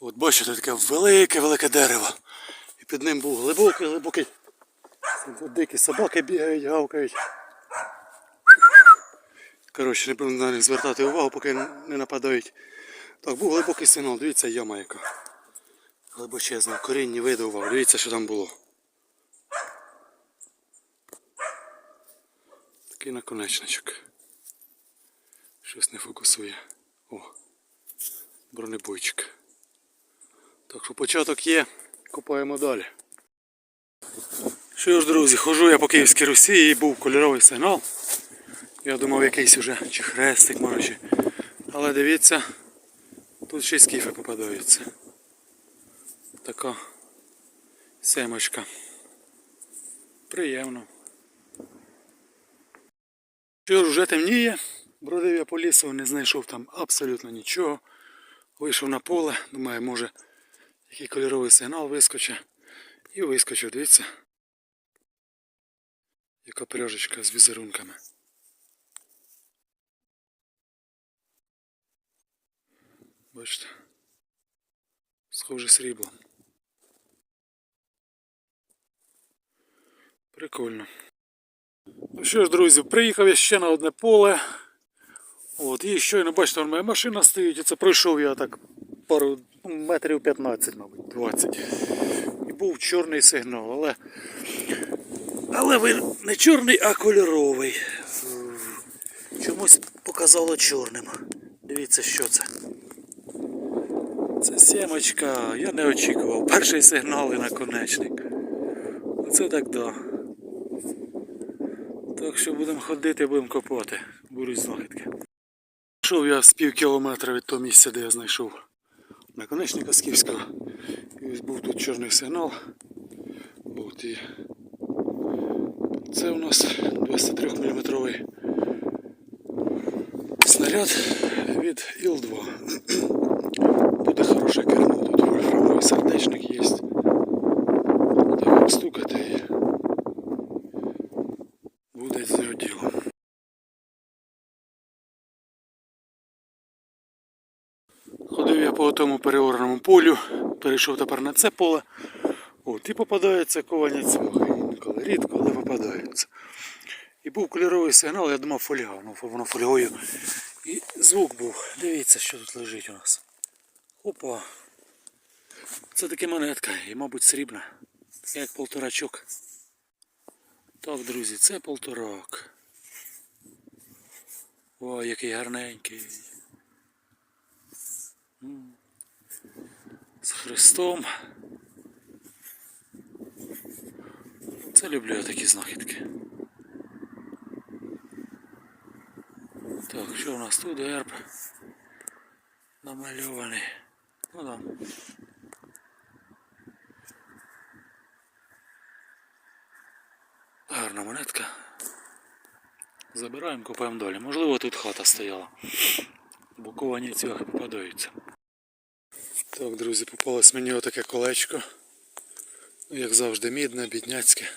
От бачите, таке велике-велике дерево. І під ним був глибокий, глибокий. Дикі собаки бігають, гавкають. Коротше, не повинен на них звертати увагу, поки не нападають. Так, був глибокий сигнал, дивіться, яма яка. Глибочезна, корінні видовував, дивіться, що там було. Такий наконечничок. Щось не фокусує. О, бронебойчик. Так що початок є, копаємо далі. Що ж, друзі, хожу я по Київській Русі і був кольоровий сигнал. Я думав якийсь уже чи хрестик може. чи- Але дивіться, тут ще й скіфи попадаються. Така семочка. Приємно. Що ж, вже темніє. Бродив я по лісу, не знайшов там абсолютно нічого. Вийшов на поле, думаю, може який кольоровий сигнал вискочить. І вискочив, дивіться. Яка пряжечка з візерунками. Бачите? Схоже срібло. Прикольно. Ну що ж, друзі, приїхав я ще на одне поле. От, і щойно, бачите, моя машина стоїть, і це пройшов я так пару метрів 15, мабуть, 20. І був чорний сигнал, але. Але він не чорний, а кольоровий. Чомусь показало чорним. Дивіться, що це. Це сімочка, я не очікував. Перший сигнал і наконечник. Оце так да. Так що будемо ходити, будемо копати. Будуть знахідки. Пішов я з пів кілометра від того місця, де я знайшов наконечника скіфського. І ось був тут чорний сигнал. От і це у нас 23 мм снаряд від Іл-2. Буде хороше кермо, тут вольфрамовий сердечник є. Так як стукати і буде з нього діло. Ходив я по тому переорному полю, перейшов тепер на це поле. От, і попадається кованець мухи. Інколи рідко, але попадається. І був кольоровий сигнал, я думав фольга, ну воно фольгою. І звук був. Дивіться, що тут лежить у нас. Опа. Це таки монетка, і, мабуть, срібна. Як полторачок. Так, друзі, це полторак. Ой, який гарненький. М. З Христом. Це люблю я такі знахідки. Так, що у нас тут герб намальований. Ну да. Гарна монетка. Забираємо, купаємо далі. Можливо, тут хата стояла. Бо ковані попадаються. Так, друзі, попалось мені отаке колечко. Ну, як завжди, мідне, бідняцьке.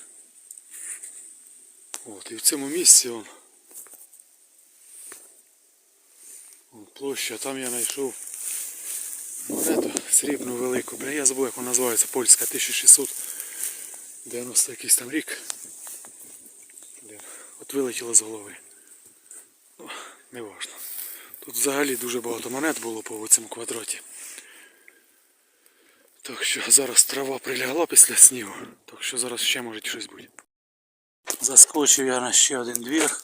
От, і в цьому місці он, он площа, там я знайшов монету срібну велику. Бля, я забув, як вона називається, польська 1690 якийсь там рік. Блін, от вилетіло з голови. Ну, важно. Тут взагалі дуже багато монет було по цьому квадраті. Так що зараз трава прилягла після снігу, так що зараз ще може щось бути. Заскочив я на ще один двір.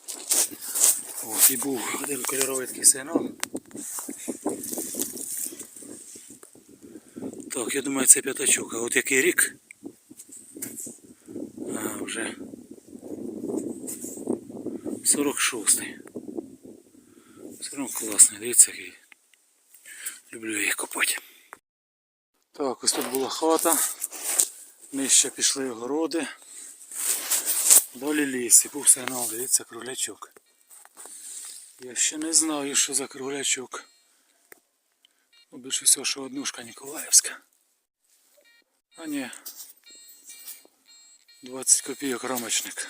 От, і був один кольоровий такий сигнал. Так, я думаю, це п'ятачок. А от який рік? А, вже 46-й. Все одно класний, дивіться який. Люблю їх копати. Так, ось тут була хата. Нижче пішли огороди. Далі ліс і був сигнал, дивіться, кролячок. Я ще не знаю, що за кролячок. Ну, більше всього, що однушка Ніколаївська. А ні. 20 копійок рамочник.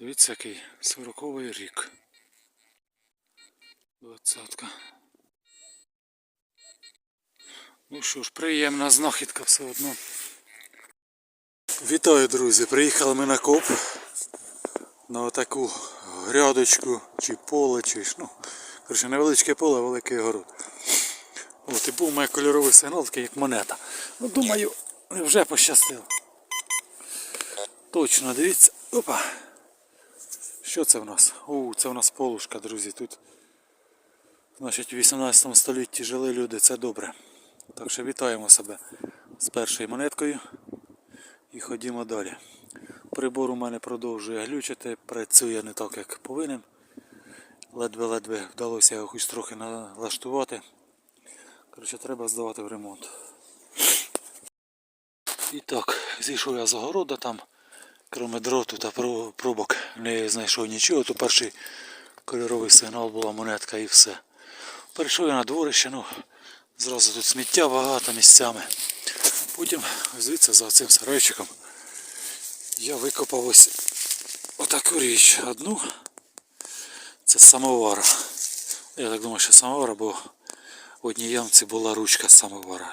Дивіться який 40-й рік. Двадцятка. Ну що ж, приємна знахідка все одно. Вітаю, друзі! Приїхали ми на коп. На отаку грядочку чи поле, чи ж, ну, коротше, невеличке поле, великий город. От і був мене кольоровий сигнал, такий як монета. Ну, думаю, вже пощастило. Точно, дивіться. Опа. Що це в нас? У, це в нас полушка, друзі. Тут, значить, у 18 столітті жили люди, це добре. Так що вітаємо себе з першою монеткою і ходімо далі. Прибор у мене продовжує глючити, працює не так, як повинен. Ледве-ледве вдалося його хоч трохи налаштувати. Коротше, треба здавати в ремонт. І так, зійшов я з огорода там, крім дроту та пробок, не знайшов нічого, то перший кольоровий сигнал була монетка і все. Перейшов я на дворище, ну, зразу тут сміття багато місцями. Потім звідси за цим сарайчиком я викопав ось отаку річ. Одну. Це самовара. Я так думаю, що самовара, бо в одній ямці була ручка самовара.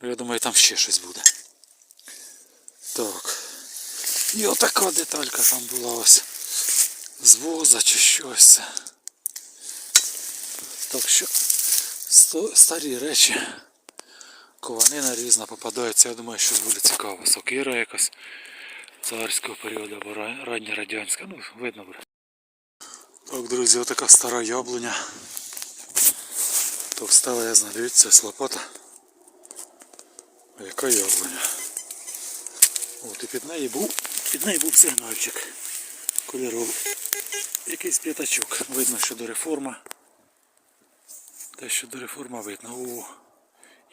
Ну, я думаю, там ще щось буде. Так. І отака деталька там була ось. З воза чи щось. Так що старі речі. Кованина різна попадається. Я думаю, що буде цікаво. Сокира якась царського періоду або рання радянська. Ну, видно буде. Так, друзі, отака стара яблуня. Товстелезна, дивіться, це лопата. А яка яблуня? От і під неї був, під неї був сигнальчик кольоровий. Якийсь п'ятачок. Видно, що до реформа. Те, що до реформа видно. О,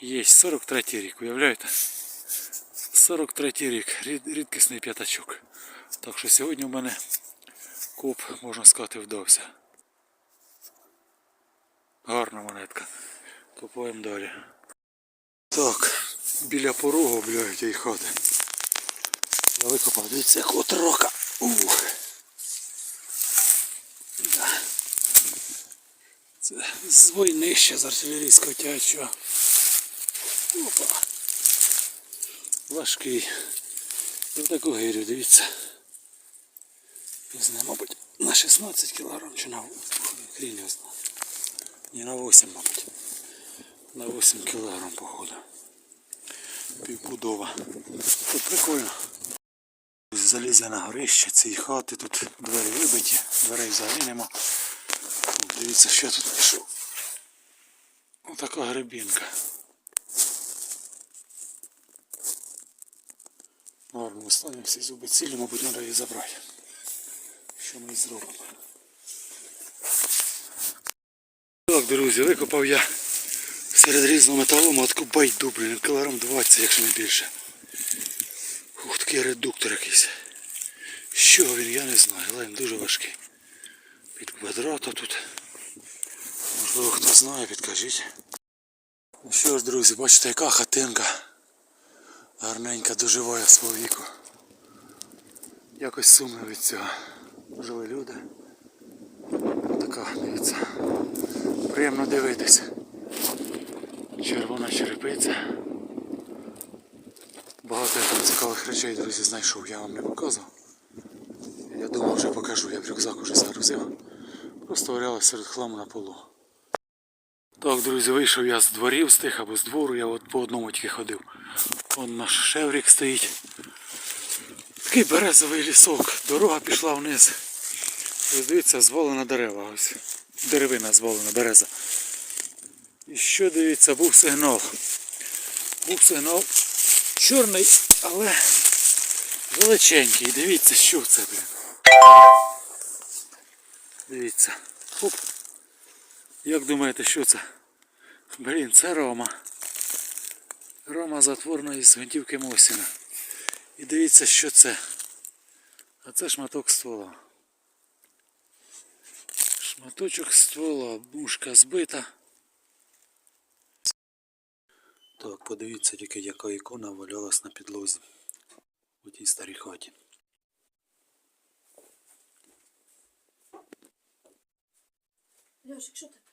є 43 рік, уявляєте? 43 рік, рід- рідкісний п'ятачок. Так що сьогодні у мене коп, можна сказати, вдався. Гарна монетка. Копаємо далі. Так, біля порогу, блядь, тієї хати. Я викопав, дивіться, як отрока. Ух. Да. Це з війни ще з артилерійського тячого. Опа. Важкий. І в таку гирю, дивіться. Не мабуть, на 16 кілограм чи на хрін його знає. Ні, на 8, мабуть. На 8 кілограм, походу. Півпудова. Тут прикольно. Заліз на горище цієї хати, тут двері вибиті, дверей взагалі нема. Дивіться, що тут знайшов. Отака гребінка. В гарному стані всі зуби цілі, мабуть, треба її забрати. Що ми зробимо. Так, друзі, викопав я серед різного металому таку байду, блін, кілограм 20, якщо не більше. Ух, такий редуктор якийсь. Що він, я не знаю, але він дуже важкий. Під квадрата тут. Можливо, хто знає, підкажіть. Ну що ж, друзі, бачите, яка хатинка. Гарненька, доживає свого віку. Якось сумно від цього. Жили люди. Така, дивіться. Приємно дивитися. Червона черепиця. Багато я там цікавих речей, друзі, знайшов, я вам не показував. Я думав, вже покажу, я в рюкзак уже загрузив. Просто валялось серед хламу на полу. Так, друзі, вийшов я з дворів з тих або з двору, я от по одному тільки ходив. Вон наш шеврік стоїть. Такий березовий лісок. Дорога пішла вниз. Ось дивіться, звалена дерева. Ось. Деревина звалена, береза. І що дивіться, був сигнал. Був сигнал чорний, але величенький. Дивіться, що це, блін. Дивіться. Хоп. Як думаєте, що це? Блін, це Рома. Рома затворна із гвинтівки Мосіна. І дивіться, що це. А це шматок ствола. Шматочок ствола, бушка збита. Так, подивіться тільки, яка ікона валялась на підлозі у тій старій хаті. Льошик, що ти?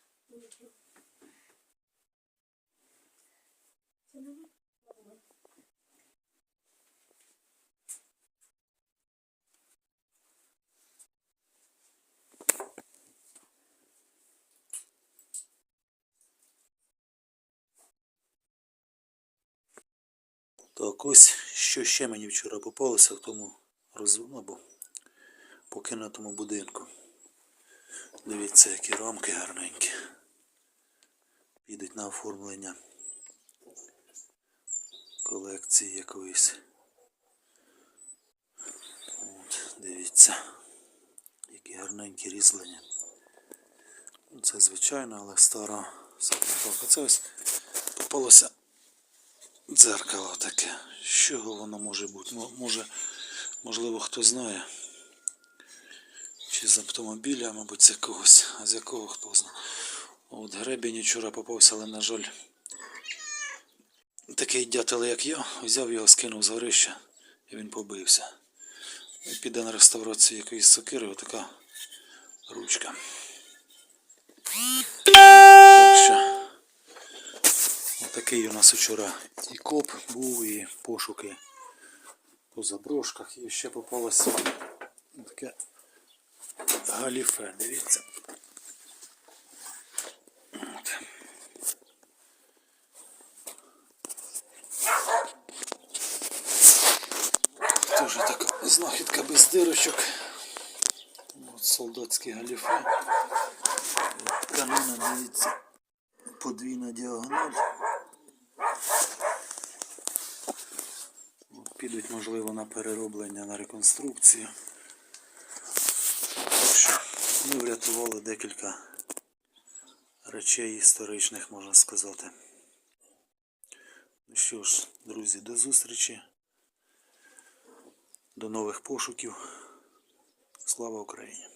Так, ось що ще мені вчора попалося в тому розвину, або покинутому будинку. Дивіться, які рамки гарненькі. Підуть на оформлення колекції якоїсь. От, дивіться, які гарненькі різьблення. Ну, Це звичайно, але стара сапнатовка. Це ось попалося дзеркало таке. Чого воно може бути? Може, можливо, хто знає. Чи з автомобіля, мабуть, з якогось, а з якого хто знає. От гребінь вчора попався, але, на жаль, такий дятел, як я, взяв його, скинув з горища і він побився. Піде на реставрацію якоїсь сокири, отака ручка. Так що, отакий у нас вчора і коп був, і пошуки по заброшках. І ще попалося таке галіфе, дивіться. От. Тоже така дирочок. От солдатські галіфе. Тканина, дивіться, подвійна діагональ. Підуть, можливо, на перероблення, на реконструкцію. Так що ми врятували декілька речей історичних, можна сказати. Ну що ж, друзі, до зустрічі. До нових пошуків. Слава Україні!